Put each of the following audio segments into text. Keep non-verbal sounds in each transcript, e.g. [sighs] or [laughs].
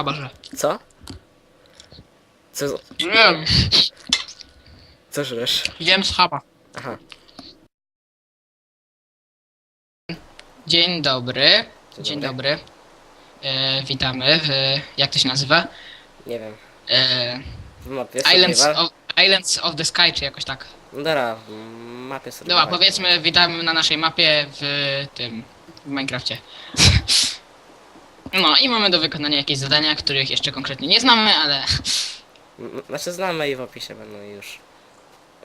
schabarze. Co? Co, Wiem. co żresz? Schaba. Aha, Dzień dobry. Dzień Dzień dobry. dobry. E, witamy w... Jak to się nazywa? nie wiem. E, W mapie Islands, survival? of, Islands of the Sky, czy jakoś tak. No dobra, w mapie survival. Dobra, powiedzmy, witamy na naszej mapie w tym... w Minecrafcie. [laughs] No i mamy do wykonania jakieś zadania, których jeszcze konkretnie nie znamy, ale... M- Znaczy znamy i w opisie będą już.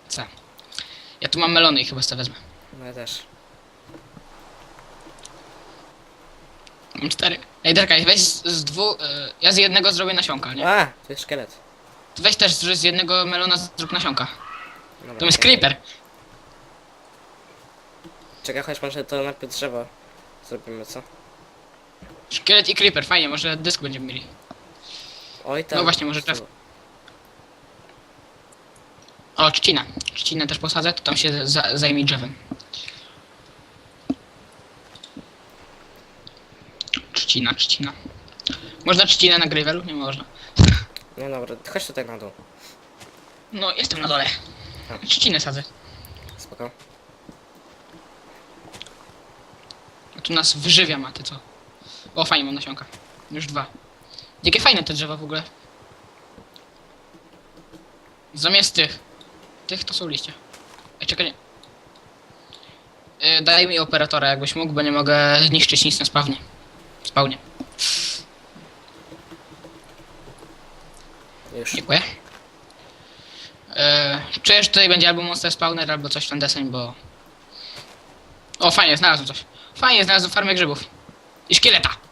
Co? Ja tu mam melony i chyba sobie wezmę. No ja też. Mam cztery. Ej, Derkaj, weź z, z dwóch... E, ja z jednego zrobię nasionka, nie? A, to jest szkielet. To Weź też z z jednego melona zrób nasionka. Dobra, To jest creeper. Czekaj, chodź może to najpierw drzewo zrobimy, co? Szkielet i creeper, fajnie, może dysk będziemy mieli. Oj tam. No właśnie, może drzewo. O, trzcina. Trzcinę też posadzę, to tam się za, zajmie drzewem. Trzcina, trzcina. Można trzcinę na gravelu? Nie można. [laughs] Nie dobra, chodź tutaj na dół. No, jestem na dole. A. Trzcinę sadzę. Spoko. A tu nas wyżywia, ma ty co? O, fajnie, mam nasionka. Już dwa. Jakie fajne te drzewa w ogóle. Zamiast tych. Tych to są liście. Ej, czekaj. Yy, daj mi operatora, jakbyś mógł, bo nie mogę zniszczyć nic na spawnie. Spawnie. Już. Dziękuję. Yy, tutaj będzie albo monster spawner, albo coś w ten deseń, bo... O, fajnie, znalazłem coś. Fajnie, znalazłem farmę grzybów. I szkieleta.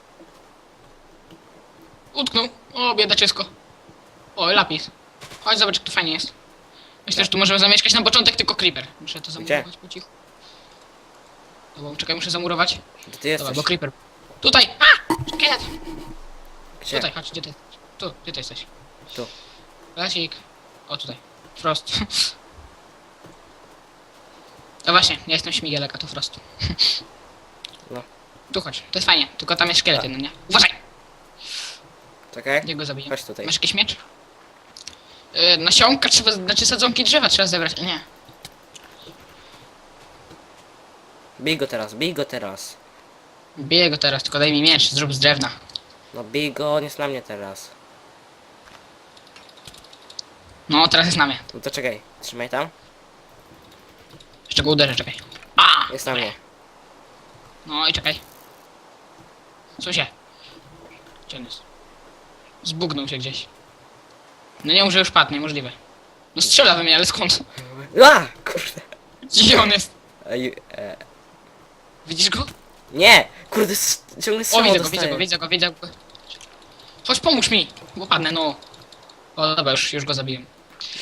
Utknął. O, biedaczysko. O, lapis. Chodź, zobacz, jak to fajnie jest. Myślę, że tu możemy zamieszkać na początek tylko creeper. Muszę to zamurować po cichu. Dobra, czekaj, muszę zamurować. Gdzie ty jesteś? Dobra, bo creeper. Tutaj! A! Szkielet! Gdzie? Tutaj, chodź, gdzie ty? Tu, gdzie ty jesteś? Tu. Lasik. O, tutaj. Frost. No właśnie, ja jestem śmigielek, a to Frost. No. Tu chodź, to jest fajnie, tylko tam jest szkielet jeden, nie? Uważaj! Czekaj. Jak go zabiję? Chodź tutaj. Masz jakiś miecz? Yy, nasionka trzeba, znaczy sadzonki drzewa trzeba zebrać, nie. Bij go teraz, bij go teraz. Biję go teraz, tylko daj mi miecz, zrób z drewna. No bij go, nie jest na mnie teraz. No, teraz jest na mnie. No to czekaj, trzymaj tam. Jeszcze go uderzę, czekaj. A! Jest na mnie. No i czekaj. Co się? Gdzie on jest? Zbugnął się gdzieś. No nie że już padł, niemożliwe. No strzela we mnie, ale skąd? A! Kurde. Gdzie on jest? Ej, e, Widzisz go? nie! Kurde, s- ciągle O, strzał widzę go, dostaję. widzę go, widzę go, widzę go. Chodź, pomóż mi, bo padnę, no. O, dobra, już, już go zabiłem.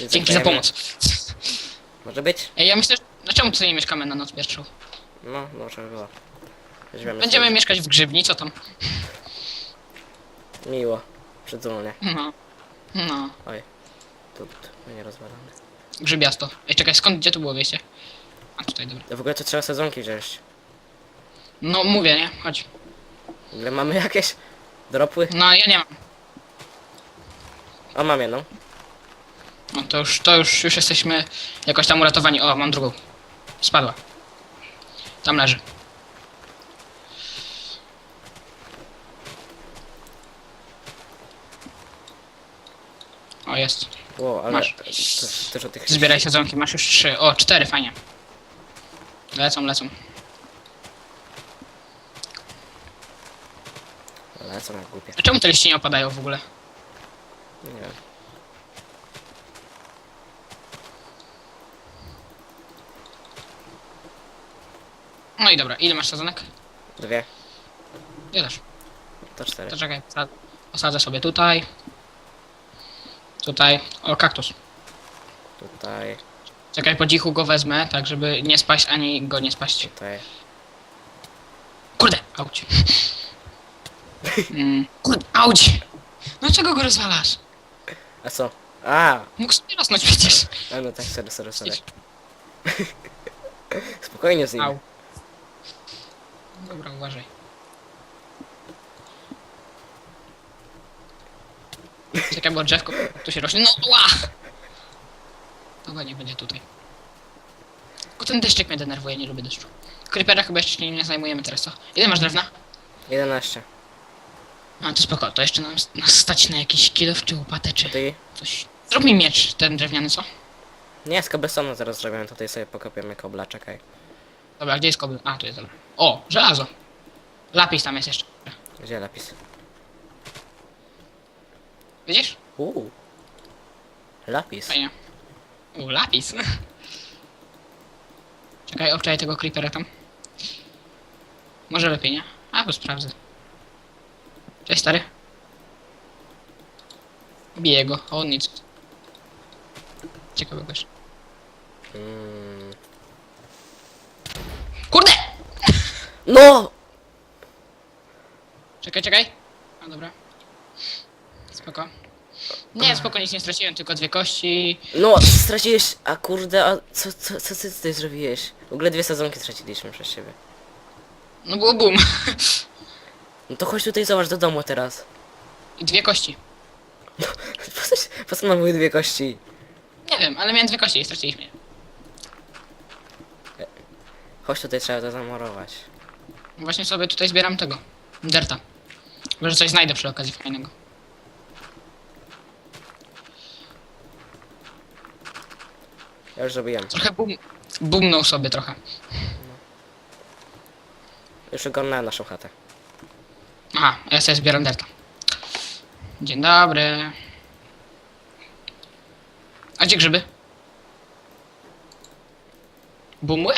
Dzięki za pomoc. Może być? Ej, ja myślę, że... No czemu tutaj nie mieszkamy na noc pierwszą? No, może było. Weźmiemy Będziemy mieszkać w grzybni, co tam? Miło. Przytulnie. No. No. Oj. Tu, tu nie rozwalamy. Grzybiasto. Ej, czekaj, skąd, gdzie tu było wyjście? A, tutaj, dobra. No w ogóle to trzeba sezonki wziąć. No, mówię, nie? Chodź. W ogóle mamy jakieś dropły? No, ja nie mam. O, mam jedną. No to już, to już, już jesteśmy jakoś tam uratowani. O, mam drugą. Spadła. Tam leży. O, jest. Wow, ale Masz. też, też o tych... Zbieraj sezonki, masz już trzy. O, cztery, fajnie. Lecą, lecą. Co na głupie. A czemu te liście nie opadają w ogóle? Nie wiem. No i dobra, ile masz sezonek? Dwie. Ja też. To cztery. To czekaj, sobie tutaj. Tutaj. O, kaktus. Tutaj, Czekaj, po cichu go wezmę, tak żeby nie spaść ani go nie spaść. tutaj. Kurde, auć. Mm, kurde, auć. No czego go rozwalasz? A co? A! Mógł sobie rosnąć przecież. A no tak, sorry, sorry, sorry. [laughs] Spokojnie z nim. Au. Dobra, uważaj. Czekaj, bo drzewko tu się rośnie. No, ła! Dobra, nie będzie tutaj. Tylko ten deszczyk mnie denerwuje, nie lubię deszczu. Creepera chyba jeszcze nie, nie zajmujemy teraz, co? Ile masz drewna? 11. A, to spoko, to jeszcze nam, nas stać na jakiś kilof czy łopatę, czy Ty? coś. Zrób mi miecz, ten drewniany, co? Nie, z cobblestone zaraz zrobię, tutaj sobie pokopiemy kobla, czekaj. Dobra, gdzie jest kobyl? A, tu jest, dobra. O, żelazo. Lapis tam jest jeszcze. Gdzie lapis? Widzisz? Uuu. Lapis. Fajnie. U, lapis. [laughs] Czekaj, obczaj tego creepera tam. Może lepiej, nie? A, bo sprawdzę. Cześć, stary. Biję go, a on nic. Ciekawe gość. Mm. Kurde! [laughs] No! Czekaj, czekaj. A, dobra. Spoko. Nie, spoko, nic nie straciłem, tylko dwie kości. No, straciłeś, a kurde, a co, co, co ty tutaj zrobiłeś? W ogóle dwie sadzonki straciliśmy przez siebie. No było boom. No to chodź tutaj, zobacz do domu teraz. I dwie kości. [laughs] Po co, po co nam były dwie kości? Nie wiem, ale miałem dwie kości i straciliśmy je. Chodź tutaj, trzeba to zamorować. Właśnie sobie tutaj zbieram tego. Derta. Może coś znajdę przy okazji fajnego. Ja już zrobiłem. Trochę bum... bumnął sobie trochę. Już ogarnąłem naszą chatę. Aha, ja sobie zbieram derta. Dzień dobry. A gdzie grzyby? Bumły?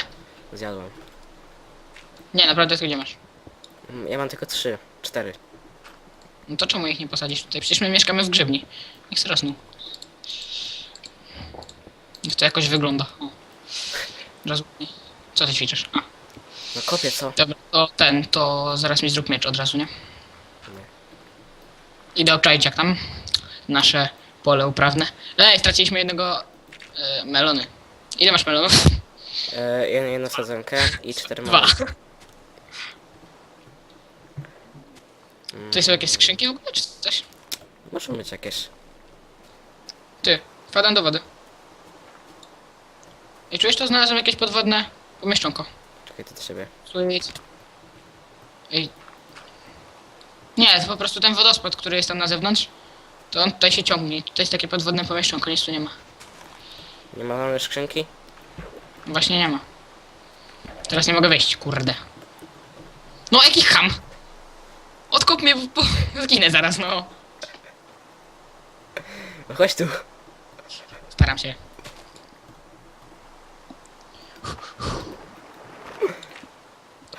Zjadłem. Nie, naprawdę to gdzie masz? Mm, Ja mam tylko trzy, cztery. No to czemu ich nie posadzisz tutaj? Przecież my mieszkamy w grzybni. Niech rosną. Niech to jakoś wygląda. O. Razu. Co ty ćwiczysz? A, No kopię, co? dobra, to ten, to zaraz mi zrób miecz od razu, nie? Idę obczaić jak tam nasze pole uprawne. Ej, straciliśmy jednego e, melony. Ile masz melonów? E, jedną, jedną sadzonkę i cztery Dwa. małe. Tutaj są jakieś skrzynki w ogóle, czy coś? Muszą być jakieś. Ty, wpadam do wody. I czujesz to? Znalazłem jakieś podwodne pomieszczonko. Czekaj, to do siebie. Sweet. Ej. Nie, to po prostu ten wodospad, który jest tam na zewnątrz, to on tutaj się ciągnie. Tutaj jest takie podwodne pomieszczonko, nic tu nie ma. Nie ma mamy skrzynki? Właśnie nie ma. Teraz nie mogę wejść, kurde. No jaki ham! Odkop mnie, bo [laughs] zginę zaraz, no. No chodź tu. Staram się.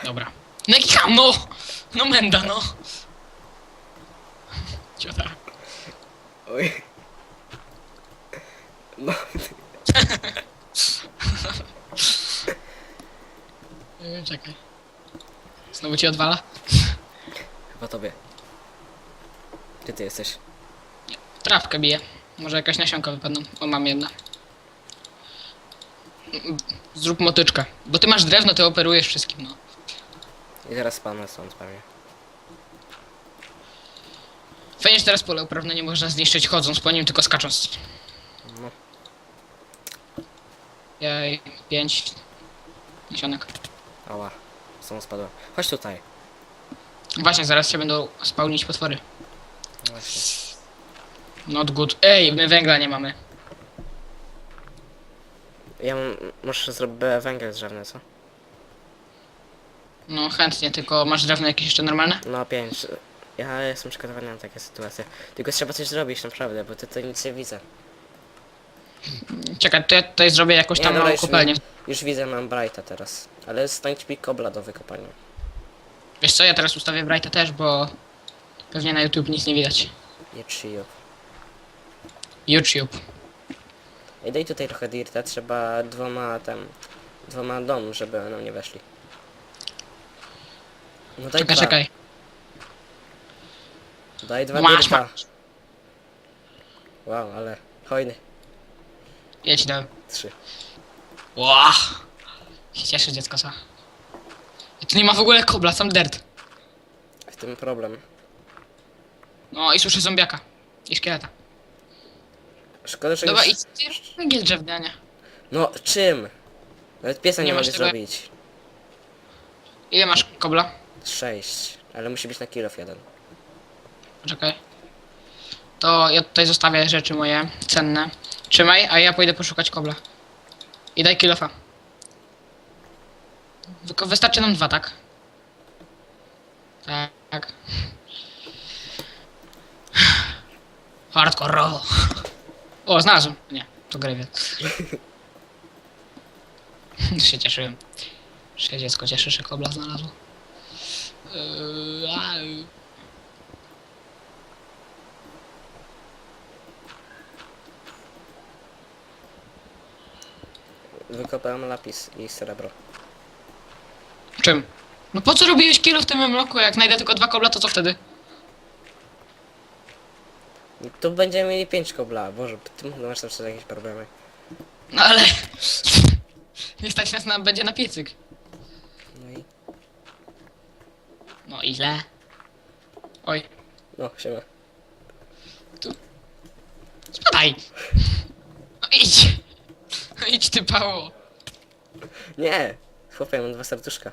Dobra. No jaki ham, no! No menda, no! Ciota. Oj. No, [laughs] Yy, Czekaj. Znowu ci odwala? chyba tobie. Gdzie ty jesteś? Trawkę bije. Może jakaś nasionka wypadną. O, mam jedna. Zrób motyczkę. Bo ty masz drewno, ty operujesz wszystkim, no. I zaraz spadnę stąd pewnie. Fajnie, że teraz pole uprawne nie można zniszczyć chodząc po nim, tylko skacząc. No. Jej, pięć nasionek. Ała. Są spadła. Chodź tutaj. Właśnie, zaraz się będą spełnić potwory. No Właśnie. Not good. Ej, my węgla nie mamy. Ja może zrobić węgiel drzewny, co? No chętnie, tylko masz drewno jakieś jeszcze normalne? No pięć. Ja jestem przygotowany na takie sytuacje. Tylko trzeba coś zrobić naprawdę, bo ty to nic nie widzę. Czekaj, to ja tutaj zrobię jakąś tam małą już, kopalnię. już widzę, mam Brighta teraz. Ale znajdź mi kobla do wykopania. Wiesz co, ja teraz ustawię Brighta też, bo pewnie na YouTube nic nie widać. Nie chill. YouTube. I daj tutaj trochę dirta, trzeba dwoma tam, dwoma dom, żeby nam nie weszli. No daj Czekaj, dwa, czekaj. daj dwa Masz, dirta. masz. Wow, ale hojny. Jedź do... Trzy. Ła! Się cieszy dziecko, co? I tu nie ma w ogóle kobla, sam dirt. W tym problem. No i słyszę zombiaka. I szkieleta. Szkoda, że Dobra, już... idź węgiel drewnianie. No, czym? Nawet piesa nie, Nie masz mogę tego- zrobić. Ile masz kobla? Sześć. Ale musi być na kilof jeden. Poczekaj. To ja tutaj zostawię rzeczy moje cenne. Trzymaj, a ja pójdę poszukać kobla. I daj kilofa. Tylko wystarczy nam dwa, tak? Tak. [sighs] Hardcore. O, znalazłem. Nie, to grewie. [laughs] się cieszyłem. Się dziecko cieszy, że kobla znalazło. Yy, a, yy. Wykopałem lapis i srebro. Czym? No po co robiłeś kilo w tym mloku? Jak znajdę tylko dwa kobla, to co wtedy? Tu będziemy mieli pięć kobla. Boże, ty masz tam jeszcze jakieś problemy. No ale... [laughs] Nie stać nas na... będzie na piecyk. No i... No ile? Oj, No, siema. spadaj! No idź! No idź ty pało! Nie! Chłopie, mam dwa serduszka.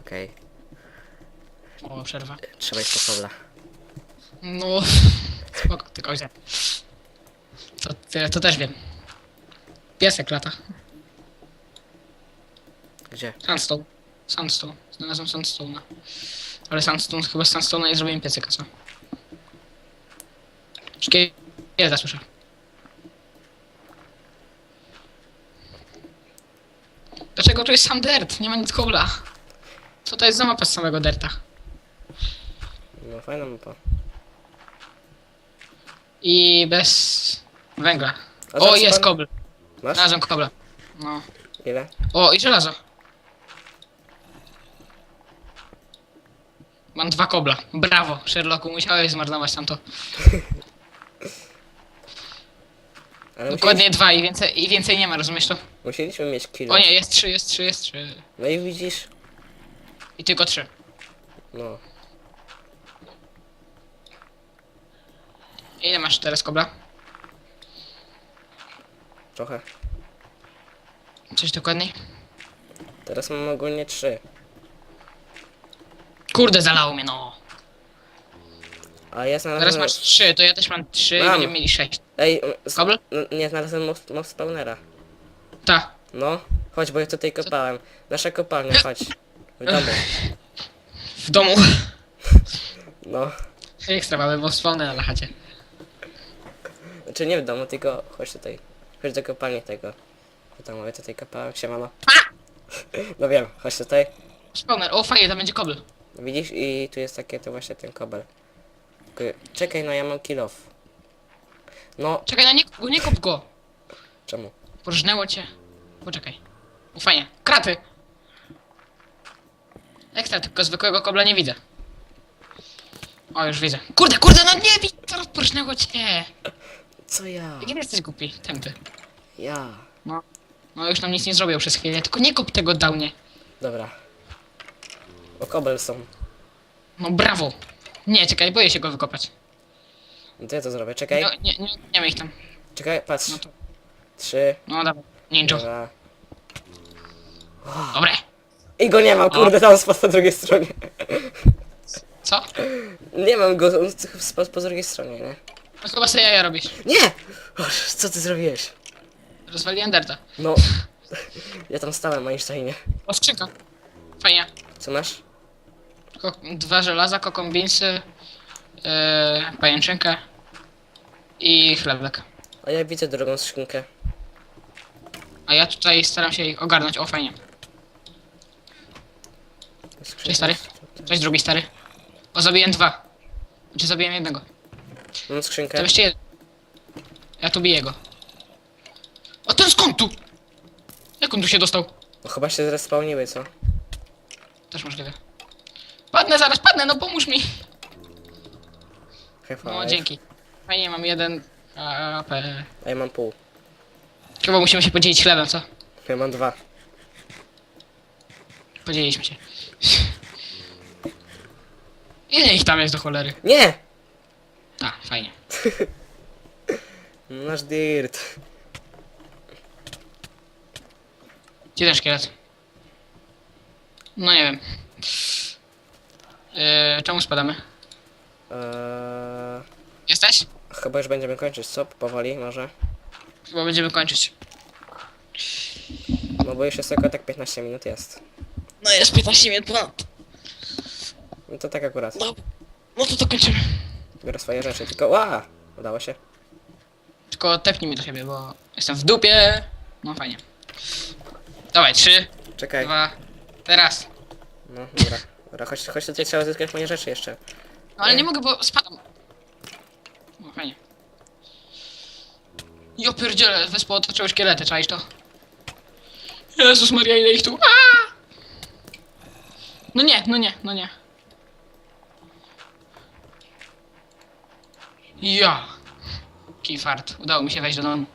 Okej, O, przerwa. trzeba iść po kobla. No... Spoko, tylko źle. To, to, to też wiem. Piesek lata. Gdzie? Sandstone. Sandstone. Znalazłem sandstone'a. Ale sandstone, chyba z sandstone'a nie zrobiłem piecyka, co? Szkieleta słyszę. Dlaczego tu jest sam dirt? Nie ma nic kobla. Co to jest za mapa z samego derta? No fajna mapa. I bez węgla. A O, zaraz jest pan- kobl. Masz? Znalazłem kobla. No. Ile? O, i żelazo. Mam dwa kobla. Brawo, Sherlocku, musiałeś zmarnować tamto. [laughs] Ale Dokładnie dwa i więcej, i więcej nie ma, rozumiesz to? Musieli, musieliśmy mieć kilo. O nie, jest trzy, jest trzy, jest trzy. No i widzisz? I tylko trzy. No. Ile masz teraz kobla? Trochę. Coś dokładniej? Teraz mam ogólnie trzy. Kurde, zalało mnie, no. A ja Teraz znalazłem... masz trzy, to ja też mam trzy i Mam. będziemy mieli sześć. Ej, z... Kobl? no, nie, znalazłem most, most spawnera. Ta. No, chodź, bo ja tutaj kopałem. Nasza kopalnia, chodź. W domu. W domu. [laughs] No. Ekstra, mamy bo wspomnę na chacie. Znaczy nie w domu, tylko chodź tutaj. Chodź do kopalni tego. Co tam mówię, tutaj kopałem, siemano. No wiem, chodź tutaj. Spawner, o fajnie, tam będzie kobl. Widzisz? I tu jest takie, to właśnie ten kobel. Tylko- Czekaj, no ja mam kill off. No, Czekaj, no nie, nie kop go. czemu? Porżnęło cię. Poczekaj. O, fajnie. Kraty! Ekstra, tylko zwykłego kobla nie widzę. O, już widzę. Kurde, kurde, no nie widzę! Porżnęło cię! Co ja? Jaki jesteś głupi, tępy. Ja. No. No już nam nic nie zrobił przez chwilę, tylko nie kop tego downie. Dobra. O kobel są. No brawo! Nie, czekaj, boję się go wykopać. No to ja to zrobię. Czekaj, Nie, nie, nie, nie ma ich tam. czekaj, patrz. No to, Trzy, no dobra. Ninja. dwa. Dobre. I go nie mam, kurde, tam spadł po drugiej stronie. Co? Nie mam go, on spadł po drugiej stronie, nie? No chyba sobie jaja robisz. Nie! Co ty zrobiłeś? Rozwali Enderta. No. [laughs] Ja tam stałem, Einsteinie. O, skrzynka. Fajnie. Co masz? Ko dwa żelaza, kokombinsy, yy, pajęczynkę i chlebek. A ja widzę drugą skrzynkę. A ja tutaj staram się ich ogarnąć. O, fajnie. Skrzynka. Cześć, stary. Cześć, drugi stary. O, zabiłem dwa. Znaczy, zabiłem jednego. Mam To skrzynkę. jeszcze jeden. Ja tu biję go. O, ten skąd tu? Jak on tu się dostał? No chyba się zrespawniły, co? Też możliwe. Padnę zaraz, padnę, no pomóż mi. High No, five. dzięki. Fajnie, mam jeden AP. A ja mam pół. Chyba musimy się podzielić chlebem, co? Ja mam dwa. Podzieliliśmy się. Ile ich tam jest do cholery? Nie! Tak, fajnie. [laughs] No, Nasz dirt. Gdzie ten szkielet? No nie wiem. Yy, czemu spadamy? Eee, Jesteś? chyba już będziemy kończyć, co? Powoli może? Chyba będziemy kończyć. No bo już jest tylko tak 15 minut jest. No jest 15 minut ponad. No to tak akurat. No, no to to kończymy. Biorę swoje rzeczy, tylko ła! Udało się. Tylko tepnij mi do siebie, bo jestem w dupie. No fajnie. Dawaj, trzy, Czekaj. dwa, teraz. No, dobra. Dobra, chodź, chodź tutaj, trzeba zyskać moje rzeczy jeszcze. No ale nie mogę, bo spadam. No fajnie. Jo pierdziele, wyspę otoczyły szkielety, czaisz to? Jezus Maria, ile ich tu? Aaa! No nie, no nie, no nie. Ja. Kifart, udało mi się wejść do domu.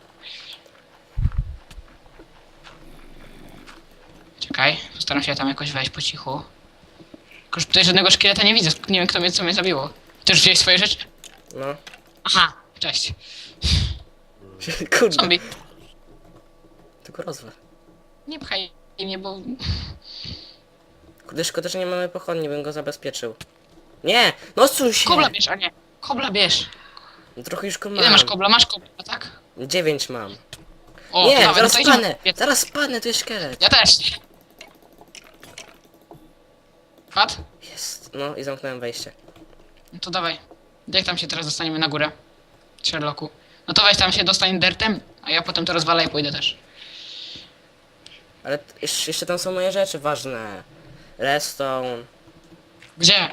Czekaj, postaram się tam jakoś wejść po cichu. Tylko, że tutaj żadnego szkieleta nie widzę, nie wiem kto mnie, co mnie zabiło. Też wziąłeś swoje rzeczy? No. Aha, cześć. [laughs] Kurde. Zombie, Tylko rozwal. nie pchaj mnie, bo... Kurde, szkoda, że nie mamy pochodni, bym go zabezpieczył. Nie! No suń się! Kobla bierz, a nie. Kobla bierz. No Trochę już mam. Ile masz kobla? Masz kobla, tak? Dziewięć mam. O, nie, dawaj, zaraz no to idziemy. spadnę! Zaraz spadnę, to jest szkielet. Ja też. Pat? Jest. No i zamknąłem wejście. No to dawaj. Jak tam się teraz dostaniemy na górę? Sherlocku. No to weź tam się dostań dertem, a ja potem to rozwalę i pójdę też. Ale t- jeszcze, jeszcze tam są moje rzeczy ważne. Redstone. Gdzie?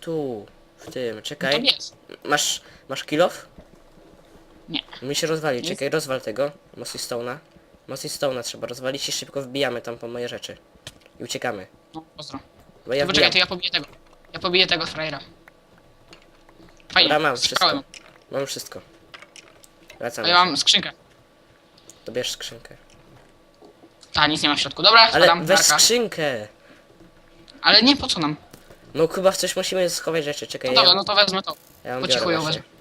Tu. W tym. No to Czekaj. jest. Masz. Masz kilof? Nie. Mi się rozwali. Jest. Czekaj, rozwal tego. Mossy Stone'a. Mossy Stone'a trzeba rozwalić i szybko wbijamy tam po moje rzeczy. I uciekamy. No, pozdro. Bo ja Poczekaj, wbijam. to ja pobiję tego. Ja pobiję tego frajera. Fajnie, Dobra, mam strzałem. wszystko. Mam wszystko. Wracam. A ja mam skrzynkę. To bierz skrzynkę. A, nic nie ma w środku. Dobra, Ale spadam. weź skrzynkę! Ale nie, po co nam? No chyba w coś musimy schować rzeczy. Czekaj, No dobra, ja, no to wezmę to. ja mam po cichu biorę ją właśnie. wezmę.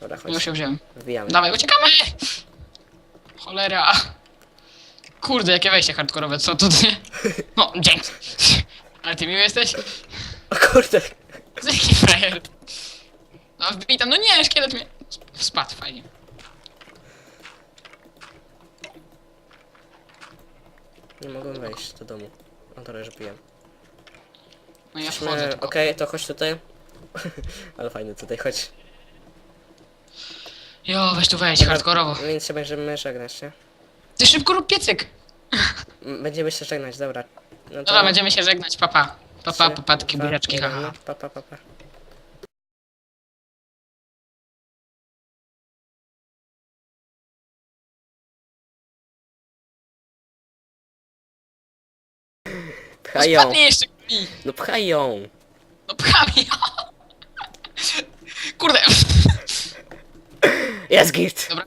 Dobra, Już chodź. ją wziąłem. Wbijamy. Dawaj, uciekamy! Cholera. Kurde, jakie wejście hardkorowe, co to ty? No, dzięki. Ale ty miły jesteś? O kurde! Jaki frajer. No, wbij tam, no nie, szkielet mnie... Spadł, fajnie. Nie mogłem wejść do domu. No to już biłem. No ja wchodzę Okej, tylko. to chodź tutaj. [laughs] Ale fajny tutaj, chodź. Jo, weź tu wejść, hardkorowo. Więc się będziemy żegnać, nie? Ty szybko rób piecyk. M- Będziemy się żegnać, dobra. No. Dobra, będziemy się żegnać, papa. Papa, Trzy, papatki, dwa, buziaczki, jeden, haha. Pa, pa, pa, pa. Pchaj ją, spadnie jeszcze, no pchaj ją. No pchami. Kurde. Jest git. Dobra,